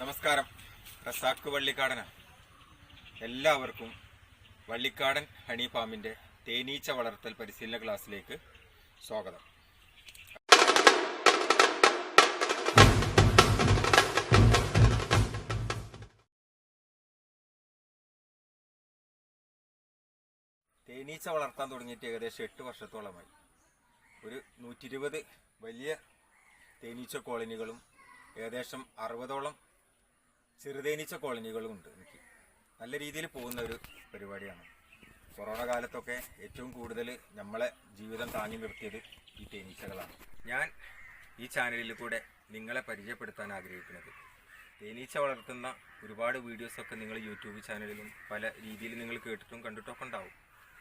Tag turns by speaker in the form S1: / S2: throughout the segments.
S1: നമസ്കാരം. റസാക്ക് വള്ളിക്കാടന. എല്ലാവർക്കും വള്ളിക്കാടൻ ഹണി ഫാമിന്റെ തേനീച്ച വളർത്തൽ പരിശീലന ക്ലാസ്സിലേക്ക് സ്വാഗതം. തേനീച്ച വളർത്താൻ തുടങ്ങിയിട്ട് ഏകദേശം എട്ട് വർഷത്തോളമായി. ഒരു നൂറ്റി വലിയ തേനീച്ച കോളനികളും ഏകദേശം അറുപതോളം ചെറുതേനീച്ച കോളനികളും ഉണ്ട് എനിക്ക്. നല്ല രീതിയിൽ പോകുന്ന ഒരു പരിപാടിയാണ്. കൊറോണ കാലത്തൊക്കെ ഏറ്റവും കൂടുതൽ നമ്മളെ ജീവിതം താങ്ങി നിർത്തിയത് ഈ തേനീച്ചകളാണ്. ഞാൻ ഈ ചാനലിൽ കൂടെ നിങ്ങളെ പരിചയപ്പെടുത്താൻ ആഗ്രഹിക്കുന്നത്. തേനീച്ച വളർത്തുന്ന ഒരുപാട് വീഡിയോസൊക്കെ നിങ്ങൾ യൂട്യൂബ് ചാനലിലും പല രീതിയിൽ നിങ്ങൾ കേട്ടിട്ടും കണ്ടിട്ടൊക്കെ ഉണ്ടാവും.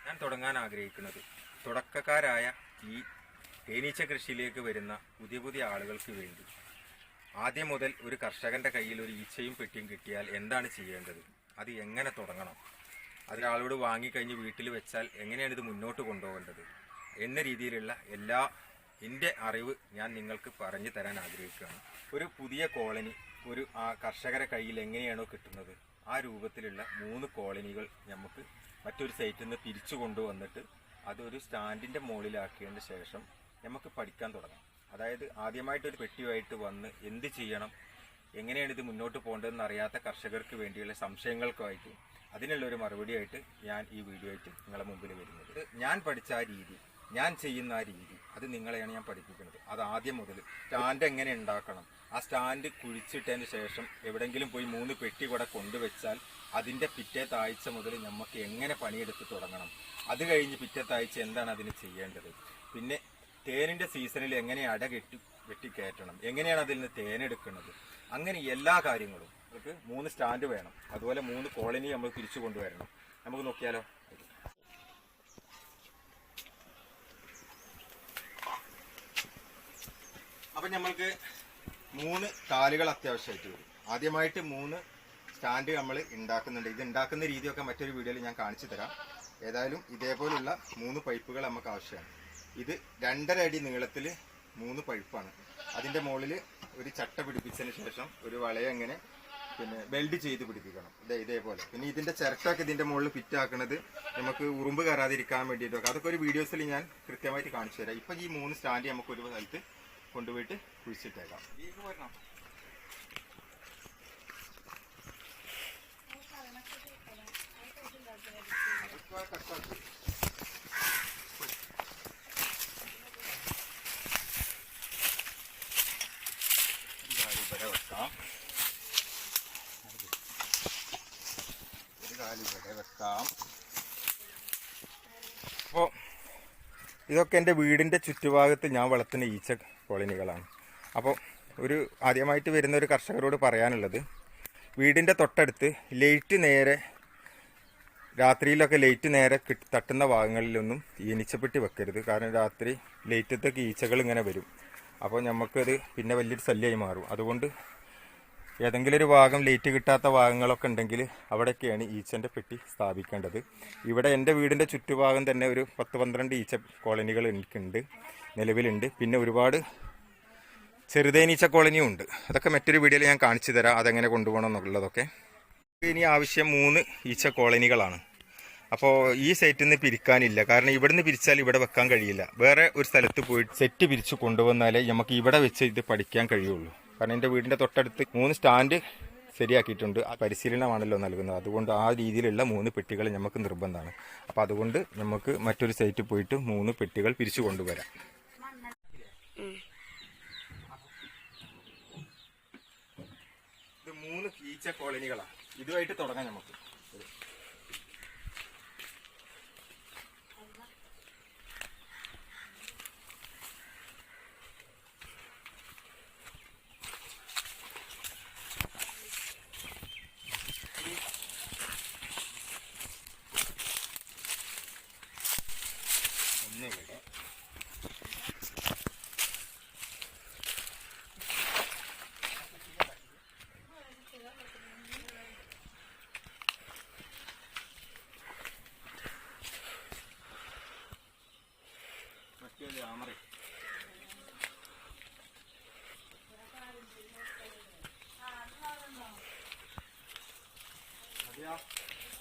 S1: ഞാൻ തുടങ്ങാൻ ആഗ്രഹിക്കുന്നത് തുടക്കക്കാരായ ഈ തേനീച്ച കൃഷിയിലേക്ക് വരുന്ന പുതിയ പുതിയ ആളുകൾക്ക് വേണ്ടി. ആദ്യം മുതൽ ഒരു കർഷകന്റെ കയ്യിൽ ഒരു ഈച്ചയും പെട്ടിയും കിട്ടിയാൽ എന്താണ് ചെയ്യേണ്ടത്? അത് എങ്ങനെ തുടങ്ങണം? അതൊരാളോട് വാങ്ങിക്കഴിഞ്ഞ് വീട്ടിൽ വെച്ചാൽ എങ്ങനെയാണ് ഇത് മുന്നോട്ട് കൊണ്ടുപോകേണ്ടത്? എന്ന രീതിയിലുള്ള എല്ലാ എന്റെ അറിവ് ഞാൻ നിങ്ങൾക്ക് പറഞ്ഞു തരാൻ ആഗ്രഹിക്കുകയാണ്. ഒരു പുതിയ കോളനി ഒരു ആ കർഷകരെ കയ്യിൽ എങ്ങനെയാണോ കിട്ടുന്നത് ആ രൂപത്തിലുള്ള മൂന്ന് കോളനികൾ നമുക്ക് മറ്റൊരു സൈറ്റിൽ നിന്ന് തിരിച്ചു കൊണ്ടുവന്നിട്ട് അതൊരു സ്റ്റാൻഡിന്റെ മുകളിലാക്കിയതിന് ശേഷം നമുക്ക് പഠിക്കാൻ തുടങ്ങാം. അതായത് ആദ്യമായിട്ട് ഒരു പെട്ടിയുമായിട്ട് വന്ന് എന്ത് ചെയ്യണം? എങ്ങനെയാണ് ഇത് മുന്നോട്ട് പോകേണ്ടതെന്ന് അറിയാത്ത കർഷകർക്ക് വേണ്ടിയുള്ള സംശയങ്ങൾക്കുമായിട്ട് അതിനുള്ള ഒരു മറുപടിയായിട്ട് ഞാൻ ഈ വീഡിയോ ആയിട്ട് നിങ്ങളെ മുമ്പിൽ വരുന്നത്. ഞാൻ പഠിച്ച ആ രീതി ഞാൻ ചെയ്യുന്ന ആ രീതി അത് നിങ്ങളെയാണ് ഞാൻ പഠിപ്പിക്കുന്നത്. അത് ആദ്യം മുതൽ സ്റ്റാൻഡ് എങ്ങനെ ഉണ്ടാക്കണം? ആ സ്റ്റാൻഡ് കുഴിച്ചിട്ടതിന് ശേഷം എവിടെയെങ്കിലും പോയി മൂന്ന് പെട്ടി കൂടെ കൊണ്ടുവച്ചാൽ അതിന്റെ പിറ്റേത്തെ ആഴ്ച മുതൽ നമുക്ക് എങ്ങനെ പണിയെടുത്ത് തുടങ്ങണം? അത് കഴിഞ്ഞ് പിറ്റേത്തെ ആഴ്ച എന്താണ് അതിന് ചെയ്യേണ്ടത്? പിന്നെ തേനിന്റെ സീസണിൽ എങ്ങനെ അട കെട്ടി വെട്ടിക്കയറ്റണം? എങ്ങനെയാണ് അതിൽ നിന്ന് തേനെടുക്കുന്നത്? അങ്ങനെ എല്ലാ കാര്യങ്ങളും നമുക്ക് മൂന്ന് സ്റ്റാൻഡ് വേണം. അതുപോലെ മൂന്ന് കോളനി നമ്മൾ തിരിച്ചു കൊണ്ടുവരണം. നമുക്ക് നോക്കിയാലോ? അപ്പൊ നമ്മൾക്ക് മൂന്ന് കാലുകൾ അത്യാവശ്യമായിട്ട് വരും. ആദ്യമായിട്ട് മൂന്ന് സ്റ്റാൻഡ് നമ്മൾ ഉണ്ടാക്കുന്നുണ്ട്. ഇത് ഉണ്ടാക്കുന്ന രീതിയൊക്കെ മറ്റൊരു വീഡിയോയിൽ ഞാൻ കാണിച്ചു തരാം. ഏതായാലും ഇതേപോലുള്ള മൂന്ന് പൈപ്പുകൾ നമുക്ക് ആവശ്യമാണ്. ഇത് രണ്ടര അടി നീളത്തിൽ മൂന്ന് പഴുപ്പാണ്. അതിന്റെ മുകളിൽ ഒരു ചട്ട പിടിപ്പിച്ചതിന് ശേഷം ഒരു വളയം അങ്ങനെ പിന്നെ വെൽഡ് ചെയ്ത് പിടിപ്പിക്കണം. ഇതേ ഇതേപോലെ. പിന്നെ ഇതിന്റെ ചിരട്ടൊക്കെ ഇതിന്റെ മുകളിൽ ഫിറ്റ് ആക്കുന്നത് നമുക്ക് ഉറുമ്പ് കയറാതിരിക്കാൻ വേണ്ടിയിട്ടൊക്കെ അതൊക്കെ ഒരു വീഡിയോസിൽ ഞാൻ കൃത്യമായിട്ട് കാണിച്ചു തരാം. ഇപ്പം ഈ മൂന്ന് സ്റ്റാൻഡ് നമുക്ക് ഒരു സ്ഥലത്ത് കൊണ്ടുപോയിട്ട് കുഴിച്ചിട്ടേക്കാം. കട്ടാക്കി കാൽ ഇവിടെ വെക്കാം ഒരു കാൽ ഇവിടെ വെക്കാം അപ്പോൾ ഇതൊക്കെ എന്റെ വീടിന്റെ ചുറ്റുഭാഗത്ത് ഞാൻ വളർത്തുന്ന ഈച്ച കോളനികളാണ്. അപ്പോൾ ഒരു ആദ്യമായിട്ട് വരുന്ന ഒരു കർഷകരോട് പറയാനുള്ളത് വീടിന്റെ തൊട്ടടുത്ത് ലൈറ്റ് നേരെ രാത്രിയിലൊക്കെ ലൈറ്റ് നേരെ തട്ടുന്ന ഭാഗങ്ങളിലൊന്നും ഈനിച്ചപ്പെട്ടി വെക്കരുത്. കാരണം രാത്രി ലൈറ്റത്തൊക്കെ ഈച്ചകൾ ഇങ്ങനെ വരും. അപ്പോൾ നമുക്കത് പിന്നെ വലിയൊരു ശല്യമായി മാറും. അതുകൊണ്ട് ഏതെങ്കിലും ഒരു ഭാഗം ലൈറ്റ് കിട്ടാത്ത ഭാഗങ്ങളൊക്കെ ഉണ്ടെങ്കിൽ അവിടെയൊക്കെയാണ് ഈച്ചന്റെ പെട്ടി സ്ഥാപിക്കേണ്ടത്. ഇവിടെ എന്റെ വീടിന്റെ ചുറ്റുഭാഗം തന്നെ ഒരു പത്ത് പന്ത്രണ്ട് ഈച്ച കോളനികൾ എനിക്കുണ്ട് നിലവിലുണ്ട്. പിന്നെ ഒരുപാട് ചെറുതേനീച്ച കോളനിയും ഉണ്ട് അതൊക്കെ മറ്റൊരു വീഡിയോയിൽ ഞാൻ കാണിച്ചു തരാം അതെങ്ങനെ കൊണ്ടുപോകണം എന്നുള്ളതൊക്കെ. ഇനി ആവശ്യം മൂന്ന് ഈച്ച കോളനികളാണ്. അപ്പോൾ ഈ സൈറ്റിൽ നിന്ന് പിരിക്കാനില്ല. കാരണം ഇവിടുന്ന് പിരിച്ചാൽ ഇവിടെ വെക്കാൻ കഴിയില്ല. വേറെ ഒരു സ്ഥലത്ത് പോയി സെറ്റ് പിരിച്ച് കൊണ്ടുവന്നാലേ നമുക്ക് ഇവിടെ വെച്ച് ഇത് പഠിക്കാൻ കഴിയുള്ളൂ. കാരണം എന്റെ വീടിന്റെ തൊട്ടടുത്ത് മൂന്ന് സ്റ്റാൻഡ് ശരിയാക്കിയിട്ടുണ്ട്. പരിശീലനമാണല്ലോ നൽകുന്നത്. അതുകൊണ്ട് ആ രീതിയിലുള്ള മൂന്ന് പെട്ടികൾ നമുക്ക് നിർബന്ധമാണ്. അപ്പോൾ അതുകൊണ്ട് നമുക്ക് മറ്റൊരു സൈറ്റിൽ പോയിട്ട് മൂന്ന് പെട്ടികൾ പിരിച്ചു കൊണ്ടുവരാം. ഇത് മൂന്ന് ഈച്ച കോളനികളാണ് ഇതുമായിട്ട് തുടങ്ങാം നമുക്ക് ഒന്ന് ഇവിടെ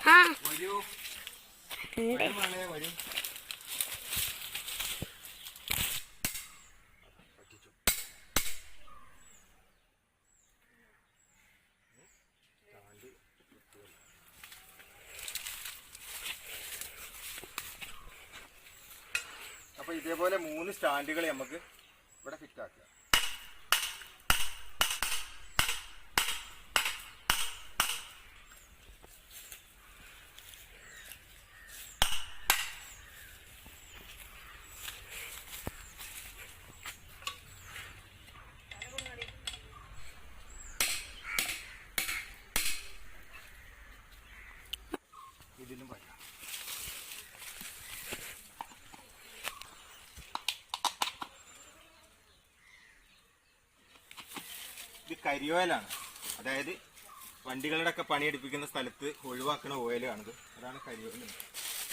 S2: ആ.
S1: വരൂ.
S2: ഉണ്ട്
S1: വരൂ മകളെ, അപ്പൊ ഇതേപോലെ മൂന്ന് സ്റ്റാൻഡുകളെ നമുക്ക് ഇവിടെ ഫിറ്റ് ആക്കുക കരിയോയിലാണ്. അതായത് വണ്ടികളുടെ ഒക്കെ പണിയെടുപ്പിക്കുന്ന സ്ഥലത്ത് ഒഴിവാക്കുന്ന ഓയിലാണിത്. അതാണ് കരിയോയിൽ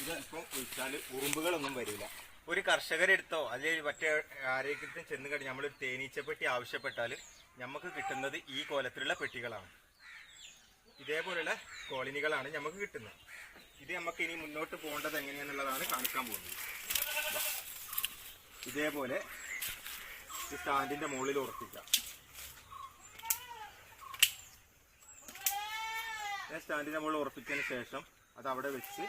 S1: ഇത് അല്പം ഒഴിച്ചാൽ ഉറുമ്പുകളൊന്നും വരില്ല. ഒരു കർഷകരെടുത്തോ അല്ലെങ്കിൽ മറ്റേ ആരെങ്കിലും ചെന്ന് കഴിഞ്ഞ് നമ്മളൊരു തേനീച്ചപ്പെട്ടി ആവശ്യപ്പെട്ടാൽ നമുക്ക് കിട്ടുന്നത് ഈ കോലത്തിലുള്ള പെട്ടികളാണ്. ഇതേപോലെയുള്ള കോളനികളാണ് നമുക്ക് കിട്ടുന്നത്. ഇത് നമുക്ക് ഇനി മുന്നോട്ട് പോകേണ്ടത് എങ്ങനെയാണെന്നുള്ളതാണ് കാണിക്കാൻ പോകുന്നത്. ഇതേപോലെ ഈ സ്റ്റാൻഡിന്റെ മുകളിൽ ഉറപ്പിക്കാം. സ്റ്റാൻഡിന് നമ്മൾ ഉറപ്പിച്ചതിന് ശേഷം അത് അവിടെ വെച്ച്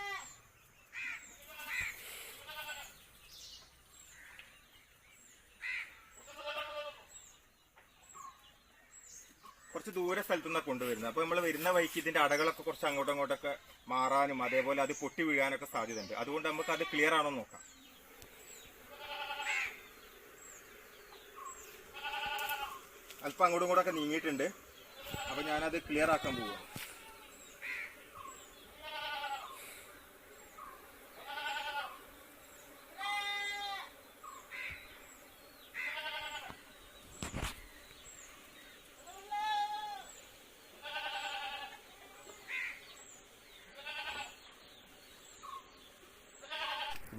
S1: കുറച്ച് ദൂരെ സ്ഥലത്തു നിന്നാണ് കൊണ്ടുവരുന്നത്. അപ്പോൾ നമ്മൾ വരുന്ന വഴിക്ക് ഇതിന്റെ അടകളൊക്കെ കുറച്ച് അങ്ങോട്ടും അങ്ങോട്ടൊക്കെ മാറാനും അതേപോലെ അത് പൊട്ടി വീഴാനൊക്കെ സാധ്യതയുണ്ട്. അതുകൊണ്ട് നമുക്ക് അത് ക്ലിയർ ആണോ നോക്കാം. അല്പം അങ്ങോട്ടും ഇങ്ങോട്ടൊക്കെ നീങ്ങിയിട്ടുണ്ട്. അപ്പൊ ഞാനത് ക്ലിയർ ആക്കാൻ പോവുക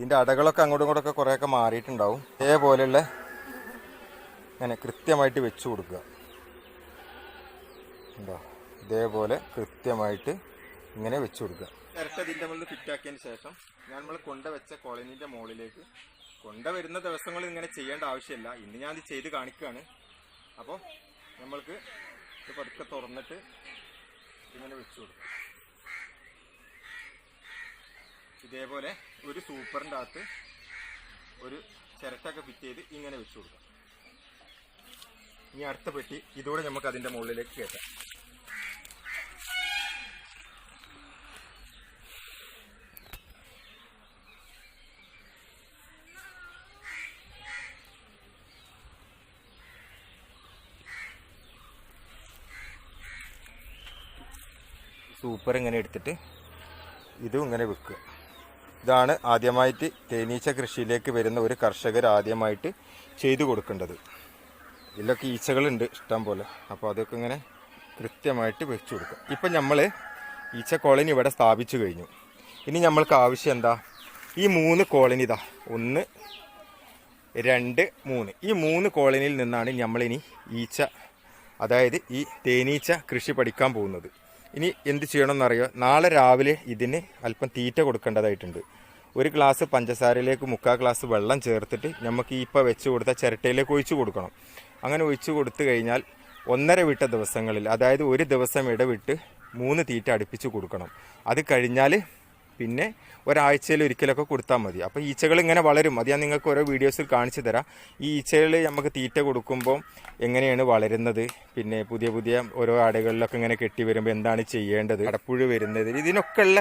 S1: ഇതിന്റെ അടകളൊക്കെ അങ്ങോട്ടും ഇങ്ങോട്ടൊക്കെ കുറേയൊക്കെ മാറിയിട്ടുണ്ടാവും. ഇതേപോലെയുള്ള ഇങ്ങനെ കൃത്യമായിട്ട് വെച്ചു കൊടുക്കുക. ഉണ്ടോ ഇതേപോലെ കൃത്യമായിട്ട് ഇങ്ങനെ വെച്ചു കൊടുക്കുക. ഇരട്ട ഇതിന്റെ മുകളിൽ ഫിറ്റാക്കിയതിന് ശേഷം ഞാൻ നമ്മൾ കൊണ്ടുവച്ച കോളനീന്റെ മുകളിലേക്ക് കൊണ്ടുവരുന്ന ദിവസങ്ങളിൽ ഇങ്ങനെ ചെയ്യേണ്ട ആവശ്യമില്ല. ഇന്ന് ഞാൻ ഇത് ചെയ്ത് കാണിക്കുകയാണ്. അപ്പോൾ നമ്മൾക്ക് ഇത് പതുക്കെ തുറന്നിട്ട് ഇങ്ങനെ വെച്ചു കൊടുക്കാം ഇതേപോലെ ഒരു സൂപ്പറിന്റെ അകത്ത് ഒരു ചിരട്ടൊക്കെ ഫിറ്റ് ചെയ്ത് ഇങ്ങനെ വെച്ചു കൊടുക്കാം. ഇനി അടുത്ത പെട്ടി ഇതോടെ നമുക്ക് അതിന്റെ മുകളിലേക്ക് കയറ്റാം. സൂപ്പർ ഇങ്ങനെ എടുത്തിട്ട് ഇതും ഇങ്ങനെ വെക്കുക. ഇതാണ് ആദ്യമായിട്ട് തേനീച്ച കൃഷിയിലേക്ക് വരുന്ന ഒരു കർഷകർ ആദ്യമായിട്ട് ചെയ്തു കൊടുക്കേണ്ടത്. ഇതിലൊക്കെ ഈച്ചകളുണ്ട് ഇഷ്ടം പോലെ. അപ്പോൾ അതൊക്കെ ഇങ്ങനെ കൃത്യമായിട്ട് വെച്ചു കൊടുക്കുക. ഇപ്പം നമ്മൾ ഈച്ച കോളനി ഇവിടെ സ്ഥാപിച്ചു കഴിഞ്ഞു. ഇനി നമ്മൾക്ക് ആവശ്യം എന്താ? ഈ മൂന്ന് കോളനി ഇതാ. ഒന്ന് രണ്ട് മൂന്ന്. ഈ മൂന്ന് കോളനിയിൽ നിന്നാണ് നമ്മളിനി ഈച്ച അതായത് ഈ തേനീച്ച കൃഷി പഠിക്കാൻ പോകുന്നത്. ഇനി എന്ത് ചെയ്യണമെന്നറിയോ? നാളെ രാവിലെ ഇതിന് അല്പം തീറ്റ കൊടുക്കേണ്ടതായിട്ടുണ്ട്. ഒരു ഗ്ലാസ് പഞ്ചസാരയിലേക്ക് മുക്കാൽ ഗ്ലാസ് വെള്ളം ചേർത്തിട്ട് നമുക്ക് ഈ ഇപ്പോൾ വെച്ച് കൊടുത്ത ചിരട്ടയിലേക്ക് ഒഴിച്ചു കൊടുക്കണം. അങ്ങനെ ഒഴിച്ചു കൊടുത്തു കഴിഞ്ഞാൽ ഒന്നര വിട്ട ദിവസങ്ങളിൽ അതായത് ഒരു ദിവസം ഇടവിട്ട് മൂന്ന് തീറ്റ അടുപ്പിച്ച് കൊടുക്കണം. അത് കഴിഞ്ഞാൽ പിന്നെ ഒരാഴ്ചയിൽ ഒരിക്കലൊക്കെ കൊടുത്താൽ മതി. അപ്പോൾ ഈച്ചകൾ ഇങ്ങനെ വളരും. അത് ഞാൻ നിങ്ങൾക്ക് ഓരോ വീഡിയോസിൽ കാണിച്ചു തരാം. ഈ ഈച്ചകൾ നമുക്ക് തീറ്റ കൊടുക്കുമ്പോൾ എങ്ങനെയാണ് വളരുന്നത്? പിന്നെ പുതിയ പുതിയ ഓരോ അടകളിലൊക്കെ ഇങ്ങനെ കെട്ടി വരുമ്പോൾ എന്താണ് ചെയ്യേണ്ടത്? അടപ്പുഴ വരുന്നത്. ഇതിനൊക്കെ ഉള്ള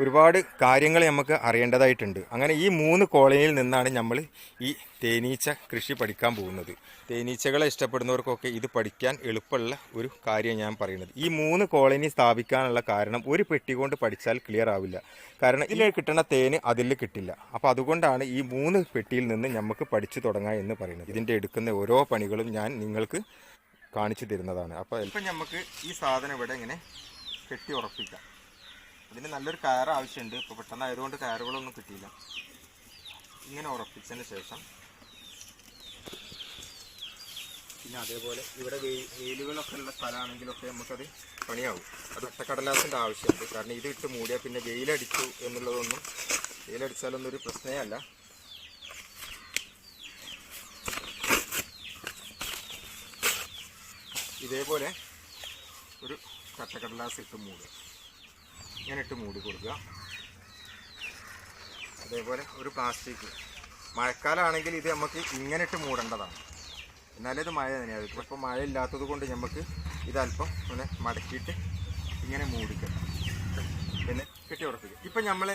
S1: ഒരുപാട് കാര്യങ്ങൾ നമുക്ക് അറിയേണ്ടതായിട്ടുണ്ട്. അങ്ങനെ ഈ മൂന്ന് കോളനിയിൽ നിന്നാണ് നമ്മൾ ഈ തേനീച്ച കൃഷി പഠിക്കാൻ പോകുന്നത്. തേനീച്ചകളെ ഇഷ്ടപ്പെടുന്നവർക്കൊക്കെ ഇത് പഠിക്കാൻ എളുപ്പമുള്ള ഒരു കാര്യം ഞാൻ പറയുന്നത്. ഈ മൂന്ന് കോളനി സ്ഥാപിക്കാനുള്ള കാരണം ഒരു പെട്ടി കൊണ്ട് പഠിച്ചാൽ ക്ലിയർ ആവില്ല. കാരണം ഇതിൽ കിട്ടുന്ന തേന് അതിൽ കിട്ടില്ല. അപ്പോൾ അതുകൊണ്ടാണ് ഈ മൂന്ന് പെട്ടിയിൽ നിന്ന് നമുക്ക് പഠിച്ചു തുടങ്ങാം എന്ന് പറയുന്നത്. ഇതിന്റെ എടുക്കുന്ന ഓരോ പണികളും ഞാൻ നിങ്ങൾക്ക് കാണിച്ചു തരുന്നതാണ്. അപ്പോൾ ഇപ്പം നമുക്ക് ഈ സാധനം ഇവിടെ ഇങ്ങനെ കെട്ടി ഉറപ്പിക്കാം. ഇതിന് നല്ലൊരു കയർ ആവശ്യമുണ്ട്. ഇപ്പോൾ പെട്ടെന്ന് ആയതുകൊണ്ട് കയറുകളൊന്നും കിട്ടിയില്ല. ഇങ്ങനെ ഉറപ്പിച്ചതിന് ശേഷം പിന്നെ അതേപോലെ ഇവിടെ വെയിലുകളൊക്കെ ഉള്ള സ്ഥലമാണെങ്കിലൊക്കെ നമുക്കത് പണിയാവും. അത് ഒറ്റക്കടലാസിന്റെ ആവശ്യമുണ്ട്. കാരണം ഇത് ഇട്ട് മൂടിയാൽ പിന്നെ വെയിലടിച്ചു എന്നുള്ളതൊന്നും വെയിലടിച്ചാലൊന്നും ഒരു പ്രശ്നമേ അല്ല ഇതേപോലെ ഒരു കട്ടക്കടലാസ് ഇട്ട് മൂടുക. ഇങ്ങനെ ഇട്ട് മൂടി കൊടുക്കുക. അതേപോലെ ഒരു പ്ലാസ്റ്റിക് മഴക്കാലമാണെങ്കിൽ ഇത് നമുക്ക് ഇങ്ങനെ ഇട്ട് മൂടേണ്ടതാണ്. എന്നാലേ ഇത് മഴ തന്നെയായിരിക്കും ഇപ്പോൾ മഴ ഇല്ലാത്തത് കൊണ്ട് നമുക്ക് ഇതല്പം ഇങ്ങനെ മടക്കിയിട്ട് ഇങ്ങനെ മൂടിക്കണം. പിന്നെ കെട്ടി ഉറപ്പിക്കുക. ഇപ്പം നമ്മൾ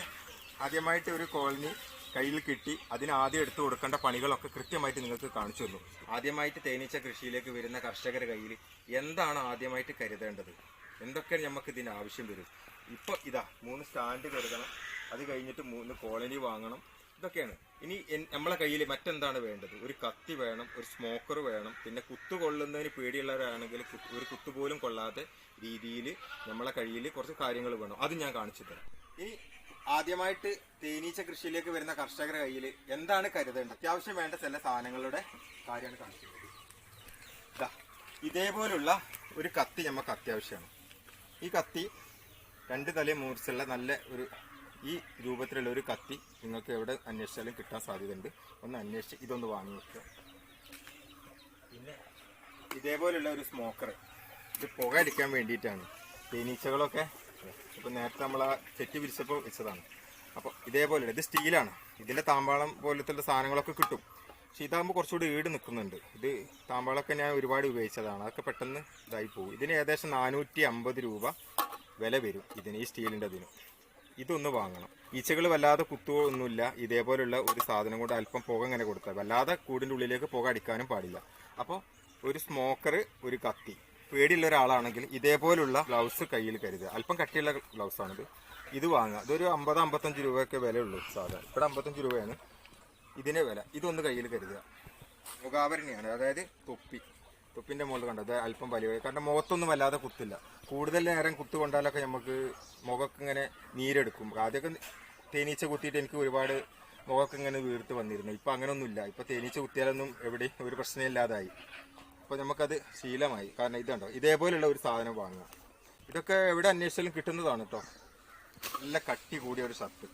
S1: ആദ്യമായിട്ട് ഒരു കോളനി കയ്യിൽ കിട്ടി. അതിന് ആദ്യം എടുത്തു കൊടുക്കേണ്ട പണികളൊക്കെ കൃത്യമായിട്ട് നിങ്ങൾക്ക് കാണിച്ചു തന്നു. ആദ്യമായിട്ട് തേനീച്ച കൃഷിയിലേക്ക് വരുന്ന കർഷകരുടെ കയ്യിൽ എന്താണ് ആദ്യമായിട്ട് കരുതേണ്ടത്? എന്തൊക്കെ നമുക്ക് ഇതിന് ആവശ്യം വരും? ഇപ്പോൾ ഇതാ മൂന്ന് സ്റ്റാൻഡ് കരുതണം. അത് കഴിഞ്ഞിട്ട് മൂന്ന് കോളനി വാങ്ങണം. ഇതൊക്കെയാണ്. ഇനി നമ്മളെ കയ്യിൽ മറ്റെന്താണ് വേണ്ടത്? ഒരു കത്തി വേണം ഒരു സ്മോക്കർ വേണം. പിന്നെ കുത്തു കൊള്ളുന്നതിന് പേടിയുള്ളവരാണെങ്കിൽ ഒരു കുത്തു പോലും കൊള്ളാത്ത രീതിയിൽ നമ്മളെ കയ്യിൽ കുറച്ച് കാര്യങ്ങൾ വേണം. അത് ഞാൻ കാണിച്ചു തരാം. ഇനി ആദ്യമായിട്ട് തേനീച്ച കൃഷിയിലേക്ക് വരുന്ന കർഷകരുടെ കയ്യിൽ എന്താണ് കരുതേണ്ടത്? അത്യാവശ്യം വേണ്ട ചില സാധനങ്ങളുടെ കാര്യമാണ് കാണിക്കുന്നത് ഇതാ ഇതേപോലുള്ള ഒരു കത്തി നമുക്ക് അത്യാവശ്യമാണ്. ഈ കത്തി രണ്ട് തലയും മൂർച്ചയുള്ള നല്ല ഒരു ഈ രൂപത്തിലുള്ള ഒരു കത്തി നിങ്ങൾക്ക് എവിടെ അന്വേഷിച്ചാലും കിട്ടാൻ സാധ്യതയുണ്ട്. ഒന്ന് അന്വേഷിച്ച് ഇതൊന്ന് വാങ്ങി വെക്കുക. പിന്നെ ഇതേപോലെയുള്ള ഒരു സ്മോക്കർ ഇത് പുക അടിക്കാൻ വേണ്ടിയിട്ടാണ്. തേനീച്ചകളൊക്കെ. ഇപ്പം നേരത്തെ നമ്മൾ ആ ചെറ്റി പിരിച്ചപ്പോൾ വെച്ചതാണ്. അപ്പോൾ ഇതേപോലെ ഇത് സ്റ്റീലാണ്. ഇതിന്റെ താമ്പാളം പോലത്തെ സാധനങ്ങളൊക്കെ കിട്ടും. പക്ഷെ ഇതാകുമ്പോൾ കുറച്ചുകൂടി ഈട് നിൽക്കുന്നുണ്ട്. ഇത് താമ്പാളമൊക്കെ ഞാൻ ഒരുപാട് ഉപയോഗിച്ചതാണ്. അതൊക്കെ പെട്ടെന്ന് ഇതായി പോകും ഇതിന് ഏകദേശം നാനൂറ്റി അമ്പത് രൂപ വില വരും ഇതിന് ഈ സ്റ്റീലിന്റെ ഇതിന് ഇതൊന്ന് വാങ്ങണം. ഈച്ചകൾ വല്ലാതെ കുത്തുകൊന്നുമില്ല ഇതേപോലുള്ള ഒരു സാധനം കൊണ്ട് അല്പം പുക ഇങ്ങനെ കൊടുത്താൽ വല്ലാതെ കൂടിന്റെ ഉള്ളിലേക്ക് പുക അടിക്കാനും പാടില്ല. അപ്പോൾ ഒരു സ്മോക്കർ ഒരു കത്തി. പേടിയുള്ള ഒരാളാണെങ്കിൽ ഇതേപോലുള്ള ഗ്ലൗസ് കയ്യിൽ കരുതുക. അല്പം കട്ടിയുള്ള ഗ്ലൗസ് ആണിത് ഇത് വാങ്ങുക. ഇതൊരു അമ്പത് അമ്പത്തഞ്ച് രൂപയൊക്കെ വിലയുള്ളൂ സാധാരണ ഇവിടെ അമ്പത്തഞ്ച് രൂപയാണ് ഇതിന്റെ വില. ഇതൊന്ന് കയ്യിൽ കരുതുക. മുഖാവരണിയാണ്. അതായത് തൊപ്പി. തൊപ്പിന്റെ മുകളിൽ കണ്ടത് അല്പം വലിയ കാരണം മുഖത്തൊന്നും വല്ലാതെ കുത്തില്ല. കൂടുതൽ നേരം കുത്തു കൊണ്ടാലൊക്കെ നമുക്ക് മുഖമൊക്കെ ഇങ്ങനെ നീരെടുക്കും. ആദ്യമൊക്കെ തേനീച്ച കുത്തിയിട്ട് എനിക്ക് ഒരുപാട് മുഖമൊക്കെ ഇങ്ങനെ വീർത്ത് വന്നിരുന്നു. ഇപ്പം അങ്ങനെയൊന്നുമില്ല ഇപ്പം തേനീച്ച കുത്തിയാലൊന്നും എവിടെയും ഒരു പ്രശ്നമില്ലാതായി. അപ്പോൾ നമുക്കത് ശീലമായി. കാരണം ഇതുണ്ടോ ഇതേപോലെയുള്ള ഒരു സാധനം വാങ്ങുക. ഇതൊക്കെ എവിടെ അന്വേഷിച്ചാലും കിട്ടുന്നതാണ് കേട്ടോ നല്ല കട്ടി കൂടിയ ഒരു ഷർട്ട്.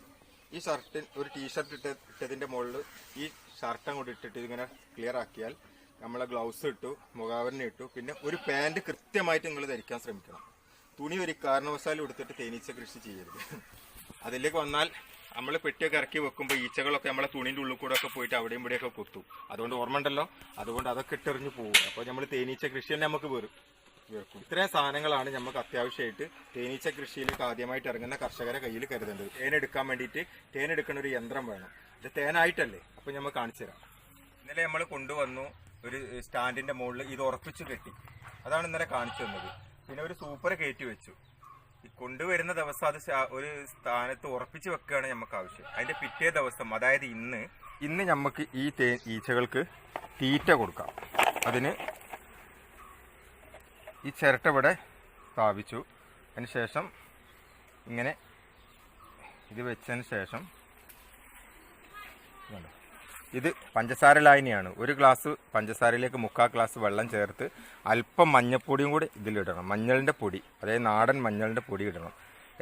S1: ഈ ഷർട്ട് ഒരു ടീഷർട്ട് ഇട്ട് ഇട്ടതിന്റെ മുകളിൽ ഈ ഷർട്ട് അങ്ങോട്ട് ഇട്ടിട്ട് ഇതിങ്ങനെ ക്ലിയർ ആക്കിയാൽ നമ്മളെ ഗ്ലൗസ് ഇട്ടു മുഖാവരണ ഇട്ടു പിന്നെ ഒരു പാന്റ് കൃത്യമായിട്ട് നിങ്ങൾ ധരിക്കാൻ ശ്രമിക്കണം. തുണി ഒരു കാരണവശാലും എടുത്തിട്ട് തേനീച്ച കൃഷി ചെയ്യരുത്. അതിലേക്ക് വന്നാൽ നമ്മൾ പെട്ടിയൊക്കെ ഇറക്കി വെക്കുമ്പോൾ ഈച്ചകളൊക്കെ നമ്മളെ തുണിന്റെ ഉള്ളിൽ കൂടെ ഒക്കെ പോയിട്ട് അവിടെയും ഇവിടെയൊക്കെ കൊത്തു. അതുകൊണ്ട് ഓർമ്മ ഉണ്ടല്ലോ? അതുകൊണ്ട് അതൊക്കെ ഇട്ടെറിഞ്ഞ് പോകും അപ്പോൾ നമ്മൾ തേനീച്ച കൃഷി തന്നെ നമുക്ക് വരും. വെറുക്കും ഇത്രയും സാധനങ്ങളാണ് നമുക്ക് അത്യാവശ്യമായിട്ട് തേനീച്ച കൃഷിയിലേക്ക് ആദ്യമായിട്ട് ഇറങ്ങുന്ന കർഷകരെ കയ്യിൽ കരുതേണ്ടത്. തേനെടുക്കാൻ വേണ്ടിയിട്ട് തേനെടുക്കുന്ന ഒരു യന്ത്രം വേണം. ഇത് തേനായിട്ടല്ലേ? അപ്പോൾ നമ്മൾ കാണിച്ചു തരാം ഇന്നലെ നമ്മൾ കൊണ്ടുവന്നു ഒരു സ്റ്റാൻഡിന്റെ മുകളിൽ ഇത് ഉറപ്പിച്ചു കെട്ടി. അതാണ് ഇന്നലെ കാണിച്ചു തന്നത്. പിന്നെ ഒരു സൂപ്പർ കയറ്റി വെച്ചു. കൊണ്ടുവരുന്ന ദിവസം അത് ഒരു സ്ഥാനത്ത് ഉറപ്പിച്ചു വെക്കുകയാണ് നമുക്ക് ആവശ്യം. അതിന്റെ പിറ്റേ ദിവസം അതായത് ഇന്ന് ഇന്ന് നമുക്ക് ഈ തേ ഈച്ചകൾക്ക് തീറ്റ കൊടുക്കാം. അതിന് ഈ ചിരട്ട ഇവിടെ സ്ഥാപിച്ചു. അതിന് ശേഷം ഇങ്ങനെ ഇത് വെച്ചതിന് ശേഷം. ഇത് പഞ്ചസാര ലായനിയാണ് ഒരു ഗ്ലാസ് പഞ്ചസാരയിലേക്ക് മുക്കാൽ ഗ്ലാസ് വെള്ളം ചേർത്ത് അല്പം മഞ്ഞപ്പൊടിയും കൂടി ഇതിലിടണം. മഞ്ഞളിന്റെ പൊടി അതായത് നാടൻ മഞ്ഞളിന്റെ പൊടി ഇടണം.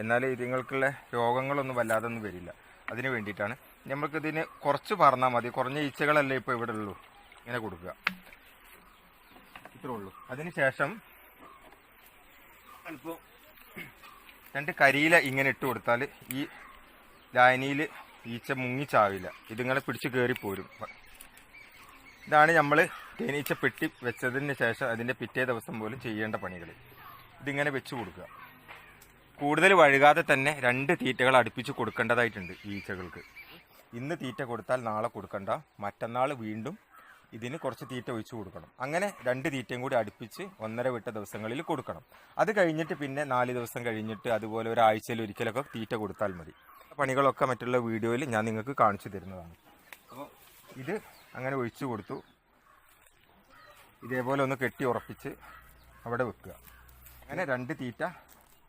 S1: എന്നാൽ ഇതുങ്ങൾക്കുള്ള രോഗങ്ങളൊന്നും വല്ലാതെ ഒന്നും വരില്ല. അതിന് വേണ്ടിയിട്ടാണ് നമുക്കിതിന് കുറച്ച് പറഞ്ഞാൽ മതി. കുറഞ്ഞ ഈച്ചകളല്ലേ ഇപ്പോൾ ഇവിടെ ഉള്ളൂ. ഇങ്ങനെ കൊടുക്കുക. ഇത്രേ ഉള്ളൂ. അതിന് ശേഷം അല്പം രണ്ട് കരിയില ഇങ്ങനെ ഇട്ട് കൊടുത്താൽ ഈ ലായനിയിൽ ഈച്ച മുങ്ങിച്ചാവില്ല. ഇതിങ്ങനെ പിടിച്ച് കയറിപ്പോരും ഇതാണ് നമ്മൾ തേനീച്ച പെട്ടി വെച്ചതിന് ശേഷം അതിന്റെ പിറ്റേ ദിവസം പോലും ചെയ്യേണ്ട പണികൾ ഇതിങ്ങനെ വെച്ച് കൊടുക്കുക. കൂടുതൽ വഴുകാതെ തന്നെ രണ്ട് തീറ്റകൾ അടുപ്പിച്ച് കൊടുക്കേണ്ടതായിട്ടുണ്ട് ഈച്ചകൾക്ക്. ഇന്ന് തീറ്റ കൊടുത്താൽ നാളെ കൊടുക്കണ്ട. മറ്റന്നാൾ വീണ്ടും ഇതിന് കുറച്ച് തീറ്റ ഒഴിച്ച് കൊടുക്കണം. അങ്ങനെ രണ്ട് തീറ്റയും കൂടി അടുപ്പിച്ച് ഒന്നര വിട്ട ദിവസങ്ങളിൽ കൊടുക്കണം. അത് കഴിഞ്ഞിട്ട് പിന്നെ നാല് ദിവസം കഴിഞ്ഞിട്ട് അതുപോലെ ഒരാഴ്ചയിൽ ഒരിക്കലൊക്കെ തീറ്റ കൊടുത്താൽ മതി. പണികളൊക്കെ മറ്റുള്ള വീഡിയോയിൽ ഞാൻ നിങ്ങൾക്ക് കാണിച്ചു തരുന്നതാണ്. അപ്പോൾ ഇത് അങ്ങനെ ഒഴിച്ചു കൊടുത്തു. ഇതേപോലെ ഒന്ന് കെട്ടി ഉറപ്പിച്ച് അവിടെ വെക്കുക. അങ്ങനെ രണ്ട് തീറ്റ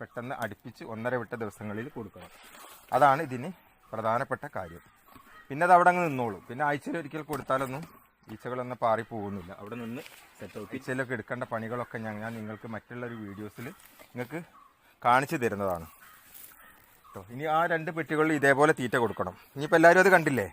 S1: പെട്ടെന്ന് അടുപ്പിച്ച് ഒന്നര വിട്ട ദിവസങ്ങളിൽ കൊടുക്കണം. അതാണ് ഇതിന് പ്രധാനപ്പെട്ട കാര്യം. പിന്നെ അത് അവിടെ അങ്ങ് നിന്നോളൂ. പിന്നെ ആഴ്ചയിൽ ഒരിക്കൽ കൊടുത്താലൊന്നും ഈച്ചകളൊന്നും പാറി പോകുന്നില്ല. അവിടെ നിന്ന് സെറ്റ് ഈച്ചയിലൊക്കെ എടുക്കേണ്ട പണികളൊക്കെ ഞാൻ ഞാൻ നിങ്ങൾക്ക് മറ്റുള്ളൊരു വീഡിയോസിൽ നിങ്ങൾക്ക് കാണിച്ചു തരുന്നതാണ്. ഇനി ആ രണ്ട് പെട്ടികളിൽ ഇതേപോലെ തീറ്റ കൊടുക്കണം. ഇനിയിപ്പോൾ എല്ലാവരും അത് കണ്ടില്ലേ?